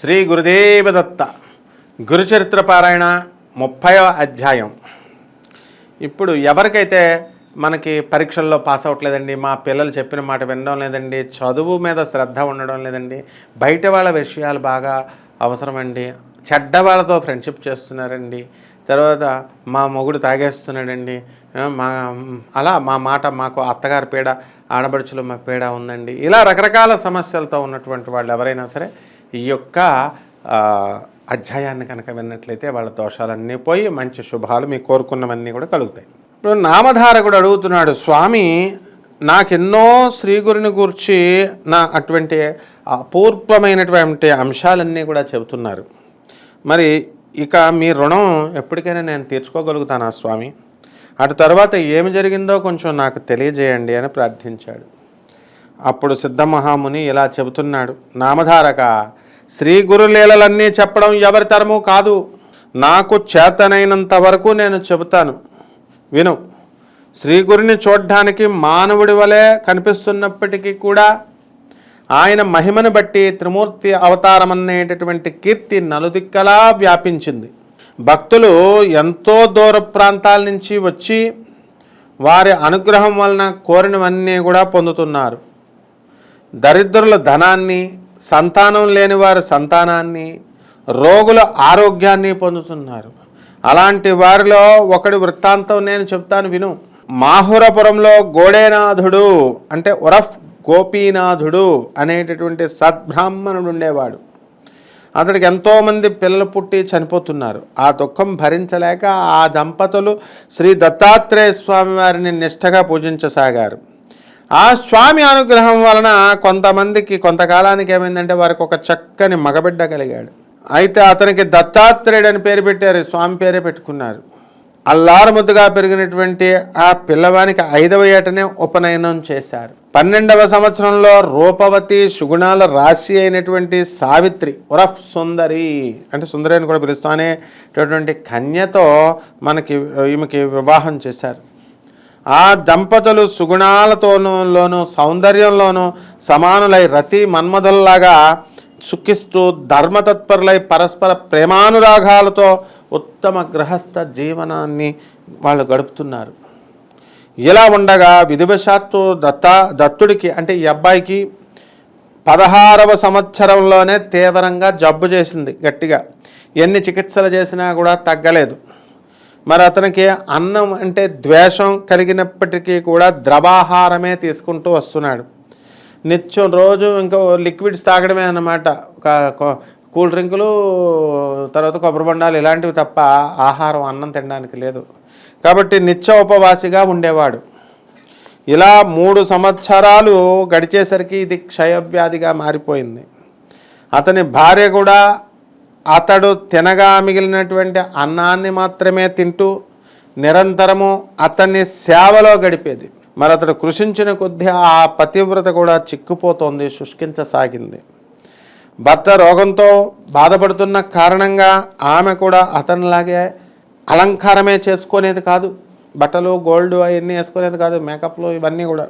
శ్రీ గురుదేవదత్త. గురుచరిత్ర పారాయణ ముప్పైవ అధ్యాయం. ఇప్పుడు ఎవరికైతే మనకి పరీక్షల్లో పాస్ అవ్వట్లేదండి మా పిల్లలు చెప్పిన మాట వినడం లేదండి చదువు మీద శ్రద్ధ ఉండడం లేదండి బయట వాళ్ళ విషయాలు బాగా అవసరమండి చెడ్డ వాళ్ళతో ఫ్రెండ్షిప్ చేస్తున్నారండి తర్వాత మా మొగుడు తాగేస్తున్నాడండి మా అలా మా మాట మాకు అత్తగారి పీడ ఆడబడుచులు మా పీడ ఉందండి ఇలా రకరకాల సమస్యలతో ఉన్నటువంటి వాళ్ళు ఎవరైనా సరే ఈ యొక్క అధ్యాయాన్ని కనుక విన్నట్లయితే వాళ్ళ దోషాలన్నీ పోయి మంచి శుభాలు మీ కోరుకున్నవన్నీ కూడా కలుగుతాయి. ఇప్పుడు నామధారకుడు అడుగుతున్నాడు స్వామి నాకెన్నో శ్రీగురుని గూర్చి నా అటువంటి అపూర్వమైనటువంటి అంశాలన్నీ కూడా చెబుతున్నారు. మరి ఇక మీ రుణం ఎప్పటికైనా నేను తీర్చుకోగలుగుతానా స్వామి? అటు తర్వాత ఏమి జరిగిందో కొంచెం నాకు తెలియజేయండి అని ప్రార్థించాడు. అప్పుడు సిద్ధమహాముని ఇలా చెబుతున్నాడు నామధారక శ్రీ గురులీలలన్నీ చెప్పడం ఎవరి తరము కాదు. నాకు చేతనైనంత వరకు నేను చెబుతాను. విను శ్రీ గురిని చూడ్డానికి మానవుడి వలె కనిపిస్తున్నప్పటికీ కూడా ఆయన మహిమను బట్టి త్రిమూర్తి అవతారం అనేటటువంటి కీర్తి నలుదిక్కలా వ్యాపించింది. భక్తులు ఎంతో దూర ప్రాంతాల నుంచి వచ్చి వారి అనుగ్రహం వలన కోరినవన్నీ కూడా పొందుతున్నారు. దరిద్రుల ధనాన్ని సంతానం లేని వారు సంతానాన్ని రోగుల ఆరోగ్యాన్ని పొందుతున్నారు. అలాంటి వారిలో ఒకటి వృత్తాంతం నేను చెప్తాను విను. మాహురపురంలో గోడేనాథుడు అంటే ఉరఫ్ గోపీనాథుడు అనేటటువంటి సద్బ్రాహ్మణుడు ఉండేవాడు. అతడికి ఎంతోమంది పిల్లలు పుట్టి చనిపోతున్నారు. ఆ దుఃఖం భరించలేక ఆ దంపతులు శ్రీ దత్తాత్రేయ స్వామి వారిని నిష్ఠగా పూజించసాగారు. ఆ స్వామి అనుగ్రహం వలన కొంతమందికి కొంతకాలానికి ఏమైందంటే వారికి ఒక చక్కని మగబిడ్డ కలిగాడు. అయితే అతనికి దత్తాత్రేయుడు అని పేరు పెట్టారు స్వామి పేరే పెట్టుకున్నారు. అల్లారు ముద్దుగా పెరిగినటువంటి ఆ పిల్లవానికి ఐదవ ఏటనే ఉపనయనం చేశారు. పన్నెండవ సంవత్సరంలో రూపవతి సుగుణాల రాశి అయినటువంటి సావిత్రి ఉరఫ్ సుందరి అంటే సుందరి అని కూడా పిలుస్తానేటటువంటి కన్యతో మనకి ఈమెకి వివాహం చేశారు. ఆ దంపతులు సుగుణాలతోనూ సౌందర్యంలోనూ సమానులై రతి మన్మధుల్లాగా సుఖిస్తూ ధర్మతత్పరులై పరస్పర ప్రేమానురాగాలతో ఉత్తమ గృహస్థ జీవనాన్ని వాళ్ళు గడుపుతున్నారు. ఇలా ఉండగా విధివశాత్తు దత్తా దత్తుడికి అంటే ఈ అబ్బాయికి పదహారవ సంవత్సరంలోనే తీవ్రంగా జబ్బు చేసింది గట్టిగా. ఎన్ని చికిత్సలు చేసినా కూడా తగ్గలేదు. మరి అతనికి అన్నం అంటే ద్వేషం కలిగినప్పటికీ కూడా ద్రవాహారమే తీసుకుంటూ వస్తున్నాడు. నిత్యం రోజు ఇంకా లిక్విడ్స్ తాగడమే అన్నమాట. ఒక కూల్ డ్రింకులు తర్వాత కొబ్బరి బొండాలు ఇలాంటివి తప్ప ఆహారం అన్నం తినడానికి లేదు. కాబట్టి నిత్య ఉపవాసిగా ఉండేవాడు. ఇలా మూడు సంవత్సరాలు గడిచేసరికి ఇది క్షయవ్యాధిగా మారిపోయింది. అతని భార్య కూడా అతడు తినగా మిగిలినటువంటి అన్నాన్ని మాత్రమే తింటూ నిరంతరము అతన్ని సేవలో గడిపేది. మరి అతడు కృషించిన కొద్దీ ఆ పతివ్రత కూడా చిక్కుపోతోంది శుష్కించసాగింది. భర్త రోగంతో బాధపడుతున్న కారణంగా ఆమె కూడా అతనిలాగే అలంకారమే చేసుకునేది కాదు. బట్టలు గోల్డ్ అవన్నీ వేసుకునేది కాదు మేకప్లు ఇవన్నీ కూడా.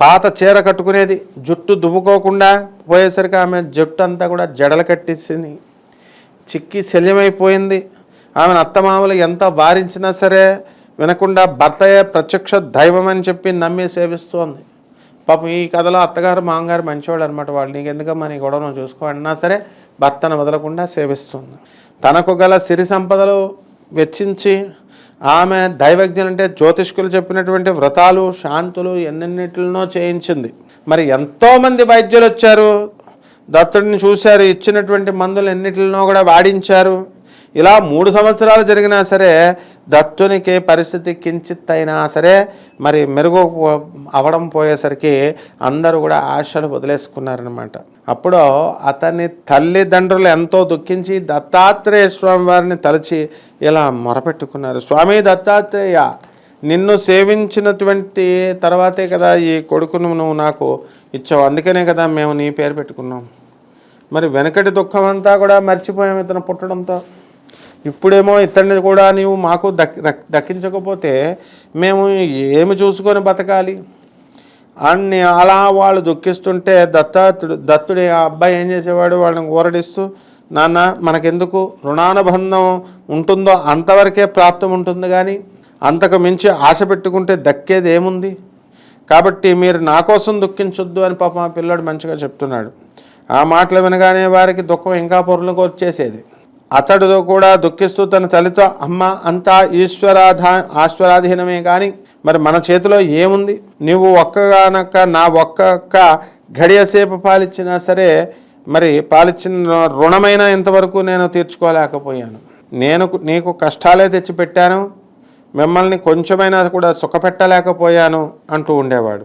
పాత చీర కట్టుకునేది జుట్టు దువ్వుకోకుండా పోయేసరికి ఆమె జుట్టు అంతా కూడా జడలు కట్టేసింది. చిక్కి శల్యమైపోయింది. ఆమెను అత్తమామలు ఎంత వారించినా సరే వినకుండా భర్తయే ప్రత్యక్ష దైవం అని చెప్పి నమ్మి సేవిస్తోంది. పాపం ఈ కథలో అత్తగారు మామగారు మంచివాడు అనమాట వాళ్ళు. నీకు ఎందుకమ్మా నీ గొడవను నువ్వు చూసుకో అన్నా సరే భర్తను వదలకుండా సేవిస్తుంది. తనకు గల సిరి సంపదలు వెచ్చించి ఆమె దైవజ్ఞలు అంటే జ్యోతిష్కులు చెప్పినటువంటి వ్రతాలు శాంతులు ఎన్నెన్నిటినో చేయించింది. మరి ఎంతోమంది వైద్యులు వచ్చారు. దత్తుడిని చూశారు ఇచ్చినటువంటి మందులు ఎన్నిటినో కూడా వాడించారు. ఇలా మూడు సంవత్సరాలు జరిగినా సరే దత్తునికి పరిస్థితి కించిత్ అయినా సరే మరి మెరుగు అవడం పోయేసరికి అందరూ కూడా ఆశలు వదిలేసుకున్నారనమాట అప్పుడు అతని తల్లిదండ్రులు ఎంతో దుఃఖించి దత్తాత్రేయ స్వామి వారిని తలచి ఇలా మొరపెట్టుకున్నారు. స్వామి దత్తాత్రేయ నిన్ను సేవించినటువంటి తర్వాతే కదా ఈ కొడుకును నువ్వు నాకు ఇచ్చావు. అందుకనే కదా మేము నీ పేరు పెట్టుకున్నాం. మరి వెనకటి దుఃఖం అంతా కూడా మర్చిపోయాం ఇతను పుట్టడంతో. ఇప్పుడేమో ఇతన్ని కూడా నీవు మాకు దక్కించకపోతే మేము ఏమి చూసుకొని బతకాలి? అన్ని అలా వాళ్ళు దుఃఖిస్తుంటే దత్తాత్రుడు దత్తుడి ఆ అబ్బాయి ఏం చేసేవాడు? వాళ్ళని ఊరడిస్తూ నాన్న మనకెందుకు? రుణానుబంధం ఉంటుందో అంతవరకే ప్రాప్తం ఉంటుంది కానీ అంతకు మించి ఆశ పెట్టుకుంటే దక్కేది ఏముంది కాబట్టి మీరు నా కోసం దుఃఖించొద్దు అని పాప పిల్లాడు మంచిగా చెప్తున్నాడు. ఆ మాటలు వినగానే వారికి దుఃఖం ఇంకా పొరలకు వచ్చేసేది. అతడితో కూడా దుఃఖిస్తూ తన తల్లితో అమ్మ అంతా ఈశ్వరాధా ఆశ్వరాధీనమే కానీ మరి మన చేతిలో ఏముంది? నువ్వు ఒక్కగానక్క నా ఒక్క ఘడియసేపు పాలిచ్చినా సరే మరి పాలిచ్చిన రుణమైన ఇంతవరకు నేను తీర్చుకోలేకపోయాను. నేను నీకు కష్టాలే తెచ్చిపెట్టాను. మిమ్మల్ని కొంచెమైనా కూడా సుఖపెట్టలేకపోయాను అంటూ ఉండేవాడు.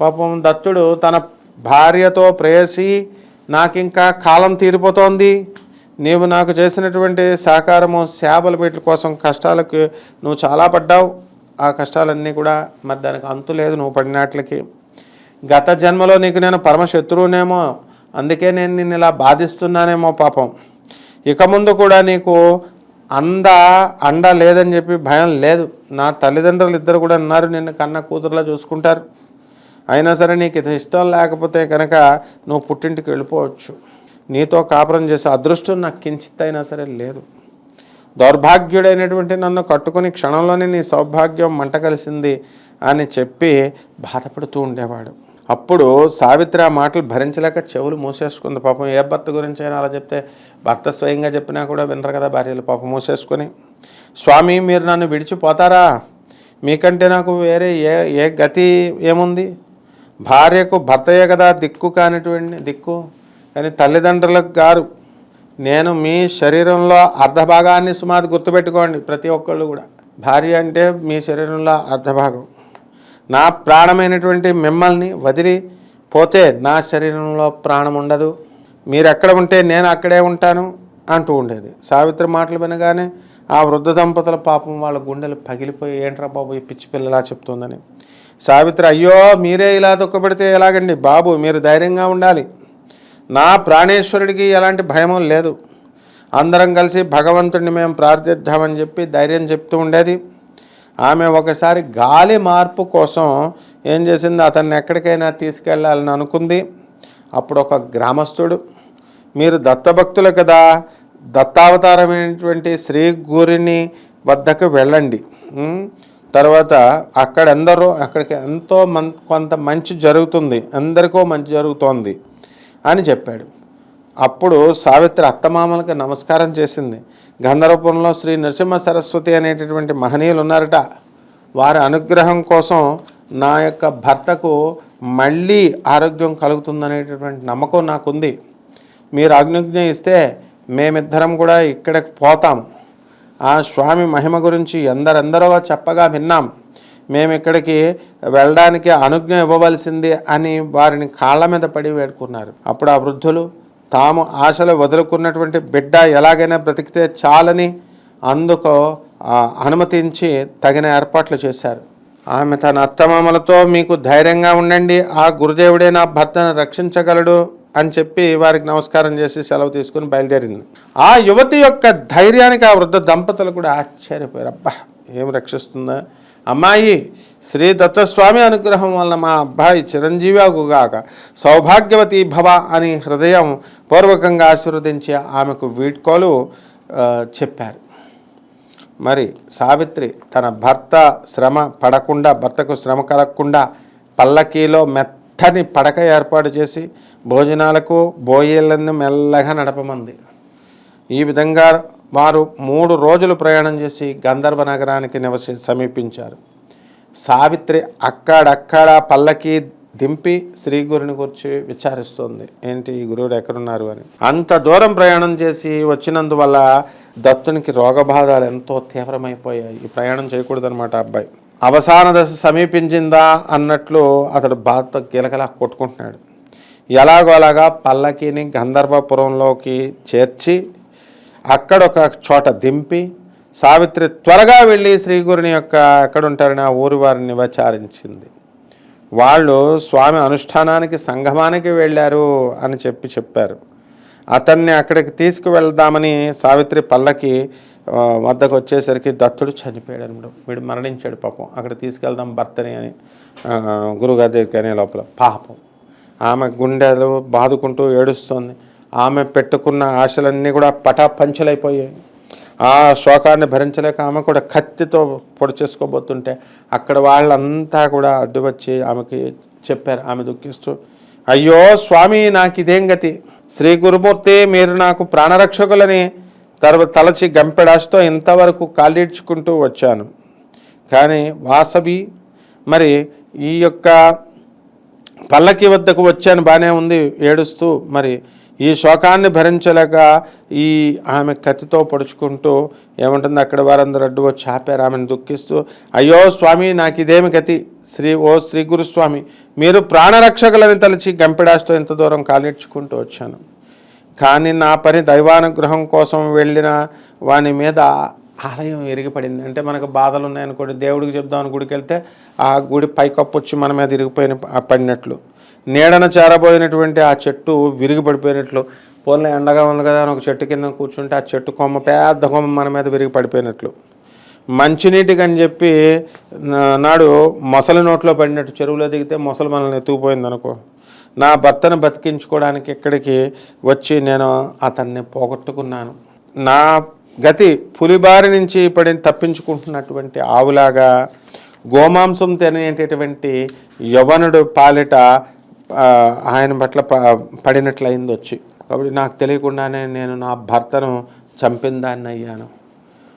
పాపం దత్తుడు తన భార్యతో ప్రేయసి నాకింకా కాలం తీరిపోతోంది. నీవు నాకు చేసినటువంటి సహకారము సేవల వీటి కోసం కష్టాలకు నువ్వు చాలా పడ్డావు. ఆ కష్టాలన్నీ కూడా మరి దానికి అంతు లేదు నువ్వు పడినట్లకి. గత జన్మలో నీకు నేను పరమశత్రువునేమో అందుకే నేను నిన్ను ఇలా బాధిస్తున్నానేమో పాపం. ఇక ముందు కూడా నీకు అంద అండ లేదని చెప్పి భయం లేదు. నా తల్లిదండ్రులు ఇద్దరు కూడా ఉన్నారు నిన్ను కన్న కూతురులా చూసుకుంటారు. అయినా సరే నీకు ఇది ఇష్టం లేకపోతే కనుక నువ్వు పుట్టింటికి వెళ్ళిపోవచ్చు. నీతో కాపురం చేసే అదృష్టం నాకు కించిత్ సరే లేదు. దౌర్భాగ్యుడైనటువంటి నన్ను కట్టుకుని క్షణంలోనే నీ సౌభాగ్యం మంట కలిసింది అని చెప్పి బాధపడుతూ ఉండేవాడు. అప్పుడు సావిత్రి ఆ మాటలు భరించలేక చెవులు మూసేసుకుంది. పాపం ఏ భర్త గురించి అయినా అలా చెప్తే భర్త స్వయంగా చెప్పినా కూడా వినరు కదా భార్యలు పాపం మూసేసుకొని. స్వామి మీరు నన్ను విడిచిపోతారా? మీకంటే నాకు వేరే ఏ ఏ గతి ఏముంది? భార్యకు భర్తయే కదా దిక్కు కానిటువంటి దిక్కు. కానీ తల్లిదండ్రులకు గారు నేను మీ శరీరంలో అర్ధభాగాన్ని సుమాది గుర్తుపెట్టుకోండి ప్రతి ఒక్కళ్ళు కూడా. భార్య అంటే మీ శరీరంలో అర్ధభాగం. నా ప్రాణమైనటువంటి మిమ్మల్ని వదిలి పోతే నా శరీరంలో ప్రాణం ఉండదు. మీరు ఎక్కడ ఉంటే నేను అక్కడే ఉంటాను అంటూ ఉండేది. సావిత్రి మాటలు వినగానే ఆ వృద్ధ దంపతుల పాపం వాళ్ళ గుండెలు పగిలిపోయి ఏంట్రా బాబు ఈ పిచ్చి పిల్లలా చెప్తుందని. సావిత్రి అయ్యో మీరే ఇలా దుఃఖపడితే ఎలాగండి? బాబు మీరు ధైర్యంగా ఉండాలి. నా ప్రాణేశ్వరుడికి ఎలాంటి భయం లేదు. అందరం కలిసి భగవంతుడిని మేము ప్రార్థిద్దామని చెప్పి ధైర్యం చెప్తూ ఉండేది. ఆమె ఒకసారి గాలి మార్పు కోసం ఏం చేసింది అతన్ని ఎక్కడికైనా తీసుకెళ్ళాలని అనుకుంది. అప్పుడు ఒక గ్రామస్తుడు మీరు దత్తభక్తులు కదా దత్తావతారమైనటువంటి శ్రీ గురిని వద్దకు వెళ్ళండి. తర్వాత అక్కడ ఎందరో అక్కడికి ఎంతో మన్ కొంత మంచి జరుగుతుంది. అందరికో మంచి జరుగుతోంది అని చెప్పాడు. అప్పుడు సావిత్రి అత్తమామలకు నమస్కారం చేసింది. గంధర్వపురంలో శ్రీ నరసింహ సరస్వతి అనేటటువంటి మహనీయులు ఉన్నారట వారి అనుగ్రహం కోసం నా యొక్క భర్తకు మళ్ళీ ఆరోగ్యం కలుగుతుందనేటటువంటి నమ్మకం నాకుంది. మీరు ఆజ్ఞ ఇస్తే మేమిద్దరం కూడా ఇక్కడికి పోతాం. ఆ స్వామి మహిమ గురించి ఎందరెందరో చెప్పగా విన్నాం. మేము ఇక్కడికి వెళ్ళడానికి అనుజ్ఞ ఇవ్వవలసింది అని వారిని కాళ్ళ మీద పడి వేడుకున్నారు. అప్పుడు ఆ వృద్ధులు తాము ఆశలు వదులుకున్నటువంటి బిడ్డ ఎలాగైనా బ్రతికితే చాలని అందుకు అనుమతించి తగిన ఏర్పాట్లు చేశారు. ఆమె తన అత్తమామలతో మీకు ధైర్యంగా ఉండండి. ఆ గురుదేవుడే నా భర్తను రక్షించగలడు. అని చెప్పి వారికి నమస్కారం చేసి సెలవు తీసుకుని బయలుదేరింది. ఆ యువతి యొక్క ధైర్యానికి ఆ వృద్ధ దంపతులు కూడా ఆశ్చర్యపోయారు. అబ్బా ఏం రక్షిస్తుందా? అమ్మాయి శ్రీ దత్తస్వామి అనుగ్రహం వలన మా అబ్బాయి చిరంజీవికు అగుగాక సౌభాగ్యవతి భవ అని హృదయం పూర్వకంగా ఆశీర్వదించి ఆమెకు వీడ్కోలు చెప్పారు. మరి సావిత్రి తన భర్త శ్రమ పడకుండా భర్తకు శ్రమ కలగకుండా పల్లకీలో మెత్త మెత్తని పడక ఏర్పాటు చేసి భోజనాలకు బోయేళ్ళను మెల్లగా నడపమంది. ఈ విధంగా వారు మూడు రోజులు ప్రయాణం చేసి గంధర్వ నగరానికి నివసి సమీపించారు. సావిత్రి అక్కడక్కడ పల్లకి దింపి శ్రీ గురుని గురించి విచారిస్తుంది. ఏంటి ఈ గురువుడు ఎక్కడున్నారు అని. అంత దూరం ప్రయాణం చేసి వచ్చినందువల్ల దత్తునికి రోగబాధలు ఎంతో తీవ్రమైపోయాయి. ఈ ప్రయాణం చేయకూడదనమాట అబ్బాయి. అవసాన దశ సమీపించిందా అన్నట్లు అతడు బాధతో కీలకలా కొట్టుకుంటున్నాడు. ఎలాగో అలాగా పల్లకిని గంధర్వపురంలోకి చేర్చి అక్కడ ఒక చోట దింపి సావిత్రి త్వరగా వెళ్ళి శ్రీగురుని యొక్క ఎక్కడుంటారని ఆ ఊరి వారిని విచారించింది. వాళ్ళు స్వామి అనుష్ఠానానికి సంగమానికి వెళ్ళారు అని చెప్పి చెప్పారు. అతన్ని అక్కడికి తీసుకువెళ్దామని సావిత్రి పల్లకి వద్దకు వచ్చేసరికి దత్తుడు చనిపోయాడు అనమాట వీడు మరణించాడు పాపం. అక్కడ తీసుకెళ్దాం భర్తని అని గురుగారి దగ్గరికి అనే లోపల. పాపం. ఆమె గుండెలు బాదుకుంటూ ఏడుస్తుంది. ఆమె పెట్టుకున్న ఆశలన్నీ కూడా పటాపంచలైపోయాయి. ఆ శోకాన్ని భరించలేక ఆమె కూడా కత్తితో పొడి చేసుకోబోతుంటే అక్కడ వాళ్ళంతా కూడా అడ్డు వచ్చి ఆమెకి చెప్పారు. ఆమె దుఃఖిస్తూ అయ్యో స్వామి నాకు ఇదేం గతి? శ్రీ గురుమూర్తి మీరు నాకు ప్రాణరక్షకులని తర్వాత తలచి గంపెడాస్తో ఇంతవరకు కాలిడ్చుకుంటూ వచ్చాను. కానీ వాసవి మరి ఈ యొక్క పల్లకి వద్దకు వచ్చాను బాగానే ఉంది ఏడుస్తూ మరి ఈ శోకాన్ని భరించలేక ఈ ఆమె కత్తితో పొడుచుకుంటూ ఏమంటుంది అక్కడ వారందరూ అడ్డు వచ్చి ఆపారు. ఆమెను దుఃఖిస్తూ అయ్యో స్వామి నాకు ఇదేమి గతి? శ్రీ ఓ శ్రీ గురుస్వామి మీరు ప్రాణరక్షకులని తలచి గంపెడాస్తో ఇంత దూరం కాలిడ్చుకుంటూ వచ్చాను. కానీ నా పని దైవానుగ్రహం కోసం వెళ్ళిన వాని మీద ఆలయం ఇరిగిపడింది అంటే మనకు బాధలు ఉన్నాయనుకోండి దేవుడికి చెప్దామని గుడికి వెళ్తే ఆ గుడి పైకప్పు వచ్చి మన మీద ఇరిగిపోయిన పడినట్లు. నీడన చేరబోయినటువంటి ఆ చెట్టు విరిగి పడిపోయినట్లు ఎండగా ఉంది కదా అని ఒక చెట్టు కింద కూర్చుంటే ఆ చెట్టు కొమ్మ పెద్ద కొమ్మ మన మీద విరిగి పడిపోయినట్లు మంచినీటికి అని చెప్పి నా- నాడు మొసలి నోట్లో పడినట్టు చెరువులో దిగితే మొసలు మనల్ని ఎత్తుకుపోయింది అనుకో నా భర్తను బతికించుకోవడానికి ఇక్కడికి వచ్చి నేను అతన్ని పోగొట్టుకున్నాను. నా గతి పులిబారి నుంచి పడి తప్పించుకుంటున్నటువంటి ఆవులాగా గోమాంసం తినేటటువంటి యవనుడు పాలిట ఆయన పట్ల ప పడినట్లయింది వచ్చి కాబట్టి నాకు తెలియకుండానే నేను నా భర్తను చంపిందాన్ని అయ్యాను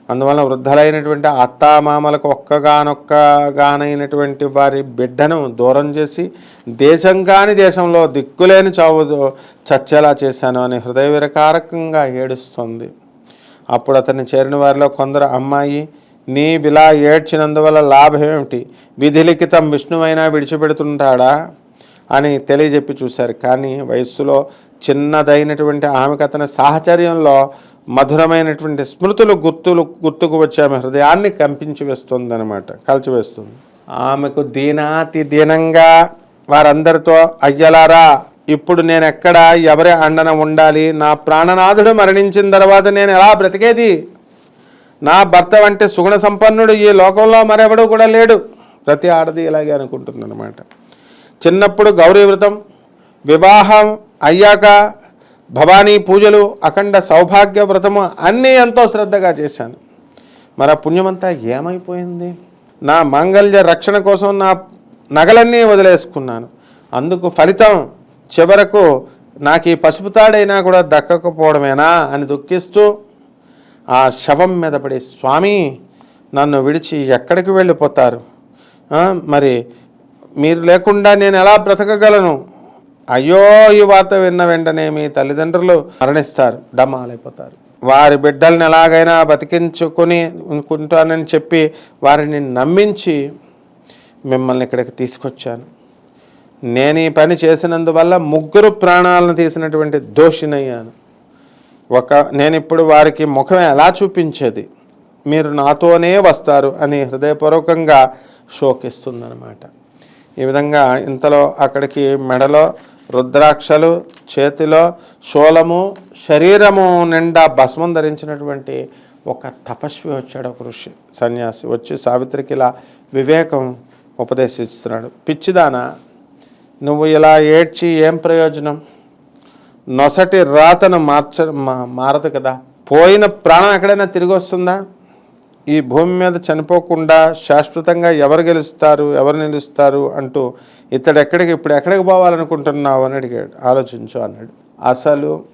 అందువల్ల వృద్ధులైనటువంటి అత్తామామలకు ఒక్కగానొక్కగానైనటువంటి వారి బిడ్డను దూరం చేసి దేశం కాని దేశంలో దిక్కులేని చావు చచ్చేలా చేశాను అని హృదయ విరకారకంగా ఏడుస్తుంది. అప్పుడు అతన్ని చేరిన వారిలో కొందరు అమ్మాయి నీ విలా ఏడ్చినందువల్ల లాభం ఏమిటి విధిలిఖితం విష్ణువైనా విడిచిపెడుతుంటాడా? అని తెలియజెప్పి చూశారు. కానీ వయస్సులో చిన్నదైనటువంటి ఆమెకు అతని సాహచర్యంలో మధురమైనటువంటి స్మృతులు గుర్తులు గుర్తుకు వచ్చి ఆమె హృదయాన్ని కంపించి వేస్తుంది అనమాట కలిచివేస్తుంది ఆమెకు దీనాతి దీనంగా వారందరితో అయ్యలారా ఇప్పుడు నేను ఎక్కడ ఎవరి అండన ఉండాలి? నా ప్రాణనాథుడు మరణించిన తర్వాత నేను ఎలా బ్రతికేది? నా భర్త వంటి సుగుణ సంపన్నుడు ఈ లోకంలో మరెవడూ కూడా లేడు. ప్రతి ఆడది ఇలాగే అనుకుంటుంది అనమాట చిన్నప్పుడు గౌరీ వ్రతం వివాహం అయ్యాక భవానీ పూజలు అఖండ సౌభాగ్య వ్రతము అన్నీ ఎంతో శ్రద్ధగా చేశాను. మరి ఆ పుణ్యమంతా ఏమైపోయింది? నా మాంగళ్య రక్షణ కోసం నా నగలన్నీ వదిలేసుకున్నాను. అందుకు ఫలితం చివరకు నాకు ఈ పసుపు తాడైనా కూడా దక్కకపోవడమేనా అని దుఃఖిస్తూ ఆ శవం మీద పడి స్వామి నన్ను విడిచి ఎక్కడికి వెళ్ళిపోతారు? మరి మీరు లేకుండా నేను ఎలా బ్రతకగలను? అయ్యో ఈ వార్త విన్న వెంటనే మీ తల్లిదండ్రులు మరణిస్తారు డమ్మాలైపోతారు. వారి బిడ్డల్ని ఎలాగైనా బతికించుకొని ఉంటానని చెప్పి వారిని నమ్మించి మిమ్మల్ని ఇక్కడికి తీసుకొచ్చాను. నేను ఈ పని చేసినందువల్ల ముగ్గురు ప్రాణాలను తీసినటువంటి దోషినయ్యాను. ఒక నేను ఇప్పుడు వారికి ముఖం ఎలా చూపించేది? మీరు నాతోనే వస్తారు అని హృదయపూర్వకంగా శోకిస్తుందన్నమాట. ఈ విధంగా ఇంతలో అక్కడికి మెడలో రుద్రాక్షలు చేతిలో శూలము శరీరము నిండా భస్మం ధరించినటువంటి ఒక తపస్వి వచ్చాడు ఒక ఋషి సన్యాసి. వచ్చి సావిత్రికి ఇలా వివేకం ఉపదేశిస్తున్నాడు. పిచ్చిదాన నువ్వు ఇలా ఏడ్చి ఏం ప్రయోజనం? నొసటి రాతను మార్చ మారదు కదా. పోయిన ప్రాణం ఎక్కడైనా తిరిగి వస్తుందా? ఈ భూమి మీద చనిపోకుండా శాశ్వతంగా ఎవరు గెలుస్తారు ఎవరు నిలుస్తారు అంటూ ఇతడు ఎక్కడికి ఇప్పుడు ఎక్కడికి పోవాలనుకుంటున్నావు అని అడిగాడు. ఆలోచించు అన్నాడు. అసలు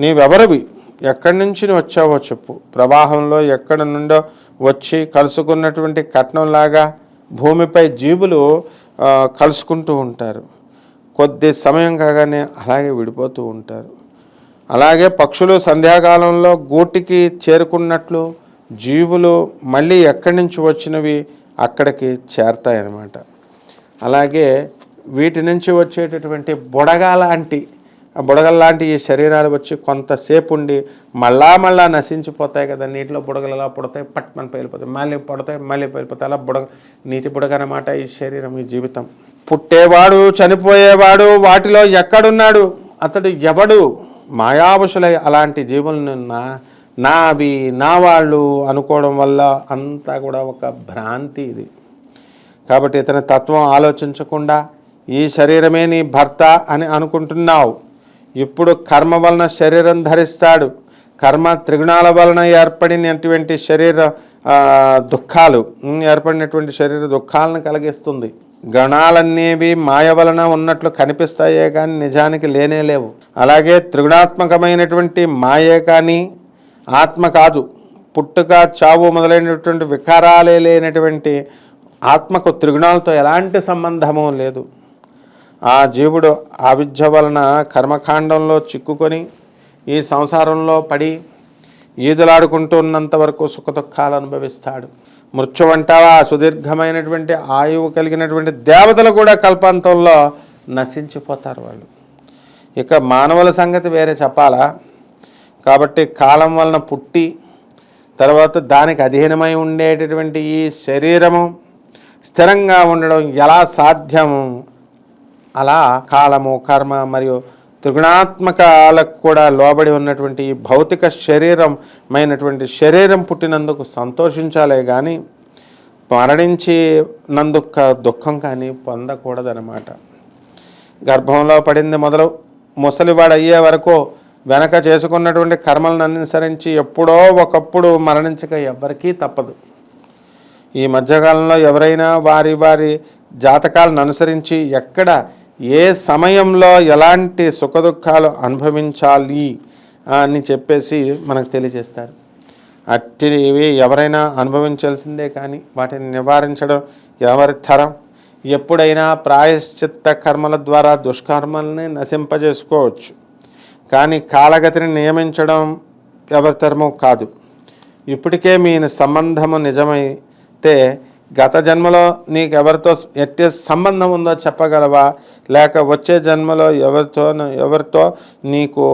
నీవెవరివి? ఎక్కడి నుంచి నువ్వు వచ్చావో చెప్పు. ప్రవాహంలో ఎక్కడ నుండో వచ్చి కలుసుకున్నటువంటి కట్నంలాగా భూమిపై జీవులు కలుసుకుంటూ ఉంటారు. కొద్ది సమయం కాగానే అలాగే విడిపోతూ ఉంటారు. అలాగే పక్షులు సంధ్యాకాలంలో గూటికి చేరుకున్నట్లు జీవులు మళ్ళీ ఎక్కడి నుంచి వచ్చినవి అక్కడికి చేరతాయన్నమాట. అలాగే వీటి నుంచి వచ్చేటటువంటి బుడగ లాంటి బుడగల లాంటి ఈ శరీరాలు వచ్చి కొంతసేపు ఉండి మళ్ళా మళ్ళా నశించిపోతాయి కదా. నీటిలో బుడగలు ఎలా పుడతాయి? పట్ పేలిపోతాయి మళ్ళీ పడతాయి మళ్ళీ పేలిపోతాయి అలా బుడగ నీటి బుడగ అన్నమాట ఈ శరీరం ఈ జీవితం. పుట్టేవాడు చనిపోయేవాడు వాటిలో ఎక్కడున్నాడు? అతడు ఎవడు? మాయావశులై అలాంటి జీవులను నా నావి నా వాళ్ళు అనుకోవడం వల్ల అంతా కూడా ఒక భ్రాంతి ఇది. కాబట్టి ఇతని తత్వం ఆలోచించకుండా ఈ శరీరమే నీ భర్త అని అనుకుంటున్నావు. ఇప్పుడు కర్మ వలన శరీరం ధరిస్తాడు. కర్మ త్రిగుణాల వలన ఏర్పడినటువంటి శరీర దుఃఖాలు ఏర్పడినటువంటి శరీర దుఃఖాలను కలిగిస్తుంది. గణాలనేవి మాయ వలన ఉన్నట్లు కనిపిస్తాయే కానీ నిజానికి లేనే లేవు. అలాగే త్రిగుణాత్మకమైనటువంటి మాయే కానీ ఆత్మ కాదు. పుట్టుక చావు మొదలైనటువంటి వికారాలే లేనటువంటి ఆత్మకు త్రిగుణాలతో ఎలాంటి సంబంధము లేదు. ఆ జీవుడు ఆవిద్య వలన కర్మకాండంలో చిక్కుకొని ఈ సంసారంలో పడి ఈదులాడుకుంటూ ఉన్నంత వరకు సుఖదుఖాలు అనుభవిస్తాడు. మృత్యు అంటావా సుదీర్ఘమైనటువంటి ఆయువు కలిగినటువంటి దేవతలు కూడా కల్పాంతంలో నశించిపోతారు వాళ్ళు. ఇక మానవుల సంగతి వేరే చెప్పాలా? కాబట్టి కాలం వలన పుట్టి తర్వాత దానికి అధీనమై ఉండేటటువంటి ఈ శరీరము స్థిరంగా ఉండడం ఎలా సాధ్యము? అలా కాలము కర్మ మరియు త్రిగుణాత్మకాలకు కూడా లోబడి ఉన్నటువంటి ఈ భౌతిక శరీరమైనటువంటి శరీరం పుట్టినందుకు సంతోషించాలే కానీ మరణించినందుకు దుఃఖం కానీ పొందకూడదనమాట గర్భంలో పడింది మొదలు ముసలివాడు అయ్యే వరకు వెనక చేసుకున్నటువంటి కర్మలను అనుసరించి ఎప్పుడో ఒకప్పుడు మరణించక ఎవ్వరికీ తప్పదు. ఈ మధ్యకాలంలో ఎవరైనా వారి వారి జాతకాలను అనుసరించి ఎక్కడ ఏ సమయంలో ఎలాంటి సుఖదుఖాలు అనుభవించాలి అని చెప్పేసి మనకు తెలియజేస్తారు. అట్టివి ఎవరైనా అనుభవించాల్సిందే కానీ వాటిని నివారించడం ఎవరి తరం? ఎప్పుడైనా ప్రాయశ్చిత్త కర్మల ద్వారా దుష్కర్మల్ని నశింపజేసుకోవచ్చు. కానీ కాలగతిని నియమించడం ఎవరి తరము కాదు. ఇప్పటికే మీ సంబంధము నిజమై నిజమైతే గత జన్మలో నీకు ఎవరితో ఎట్టి సంబంధం ఉందో చెప్పగలవా? లేక వచ్చే జన్మలో ఎవరితో ఎవరితో నీకు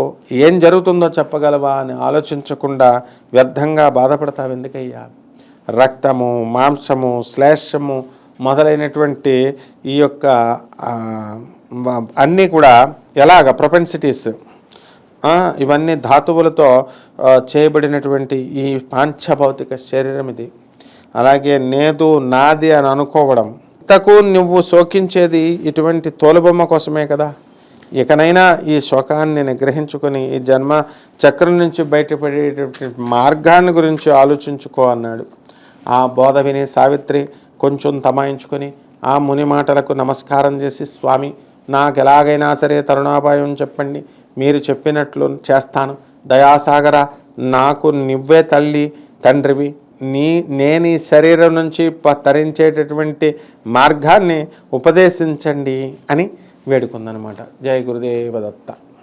ఏం జరుగుతుందో చెప్పగలవా అని ఆలోచించకుండా వ్యర్థంగా బాధపడతావు ఎందుకయ్యా? రక్తము మాంసము శ్లేషము మొదలైనటువంటి ఈ యొక్క అన్నీ కూడా ఎలాగ ప్రొపెన్సిటీస్ ఇవన్నీ ధాతువులతో చేయబడినటువంటి ఈ పాంచభౌతిక శరీరం ఇది. అలాగే నేదు నాది అని అనుకోవడం. ఇంతకు నువ్వు శోకించేది ఇటువంటి తోలుబొమ్మ కోసమే కదా. ఇకనైనా ఈ శోకాన్ని నిగ్రహించుకొని ఈ జన్మ చక్రం నుంచి బయటపడేటటువంటి మార్గాన్ని గురించి ఆలోచించుకో అన్నాడు. ఆ బోధ విని సావిత్రి కొంచెం తమాయించుకొని ఆ ముని మాటలకు నమస్కారం చేసి స్వామి నాకు ఎలాగైనా సరే తరుణాపాయం చెప్పండి. మీరు చెప్పినట్లు చేస్తాను. దయాసాగర నాకు నువ్వే తల్లి తండ్రివి. నీ నేను ఈ శరీరం నుంచి ప- తరించేటటువంటి మార్గాన్ని ఉపదేశించండి అని వేడుకుందనమాట. జయ గురుదేవ దత్త